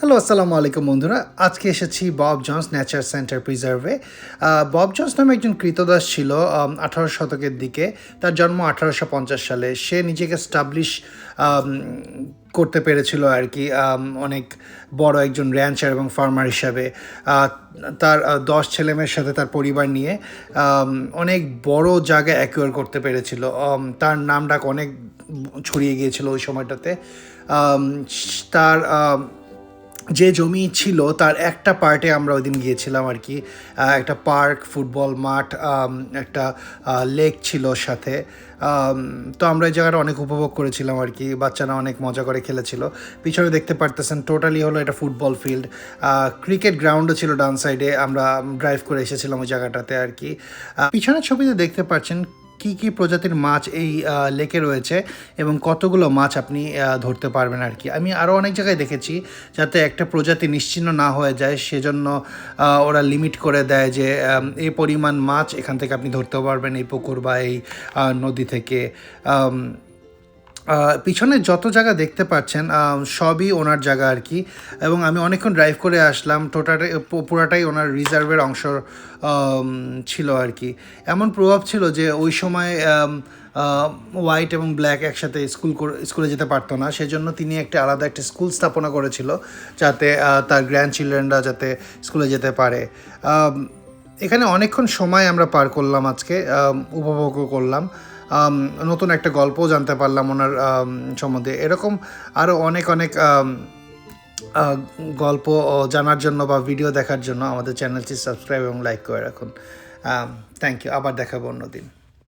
Hello আসসালামু আলাইকুম বন্ধুরা। আজকে এসেছি বব জন্স ন্যাচার সেন্টার প্রিজার্ভে বব জন্স নামে একজন কৃতদাস ছিল আঠারো শতকের দিকে। তার জন্ম আঠারোশো পঞ্চাশ সালে। সে নিজেকে স্টাবলিশ করতে পেরেছিল আর কি অনেক বড় একজন র্যাঞ্চার এবং ফার্মার হিসাবে। তার দশ ছেলেমেয়ের সাথে তার পরিবার নিয়ে অনেক বড় জায়গা অ্যাকুয়ার করতে পেরেছিল। তার নাম ডাক অনেক ছড়িয়ে গিয়েছিল ওই সময়টাতে। তার যে জমি ছিল, তার একটা পার্টে আমরা ওই দিন গিয়েছিলাম আর কি। একটা পার্ক ফুটবল মাঠ একটা লেক ছিল সাথে। তো আমরা এই জায়গাটা অনেক উপভোগ করেছিলাম আর কি। বাচ্চারা অনেক মজা করে খেলেছিল। পিছনে দেখতে পারতেছেন টোটালি হলো এটা ফুটবল ফিল্ড ক্রিকেট গ্রাউন্ডও ছিল ডান সাইডে আমরা ড্রাইভ করে এসেছিলাম ওই জায়গাটাতে আর কি। পিছনের ছবিতে দেখতে পাচ্ছেন কি কি প্রজাতির মাছ এই লেকে রয়েছে এবং কতগুলো মাছ আপনি ধরতে পারবেন আর কি? আমি আরও অনেক জায়গায় দেখেছি যাতে একটা প্রজাতি নিশ্চিন্ন না হয়ে যায়, সেজন্য ওরা লিমিট করে দেয় যে এ পরিমাণ মাছ এখান থেকে আপনি ধরতে পারবেন এই পুকুর বা এই নদী থেকে। পিছনে যত জায়গা দেখতে পাচ্ছেন সবই ওনার জায়গা আর কি। এবং আমি অনেকক্ষণ ড্রাইভ করে আসলাম টোটাটাই পুরাটাই ওনার রিজার্ভের অংশ ছিল আর কি। এমন প্রভাব ছিল যে ওই সময় হোয়াইট এবং ব্ল্যাক একসাথে স্কুল স্কুলে যেতে পারতো না। সেজন্য তিনি একটা আলাদা একটা স্কুল স্থাপনা করেছিল, যাতে তার গ্র্যান্ড চিলড্রেনরা যাতে স্কুলে যেতে পারে। এখানে অনেকক্ষণ সময় আমরা পার করলাম আজকে উপভোগও করলাম। নতুন একটা গল্পও জানতে পারলাম ওনার সম্বন্ধে। এরকম আরও অনেক অনেক গল্প জানার জন্য বা ভিডিও দেখার জন্য আমাদের চ্যানেলটি সাবস্ক্রাইব এবং লাইক করে রাখুন। থ্যাংক ইউ আবার দেখাবো অন্যদিন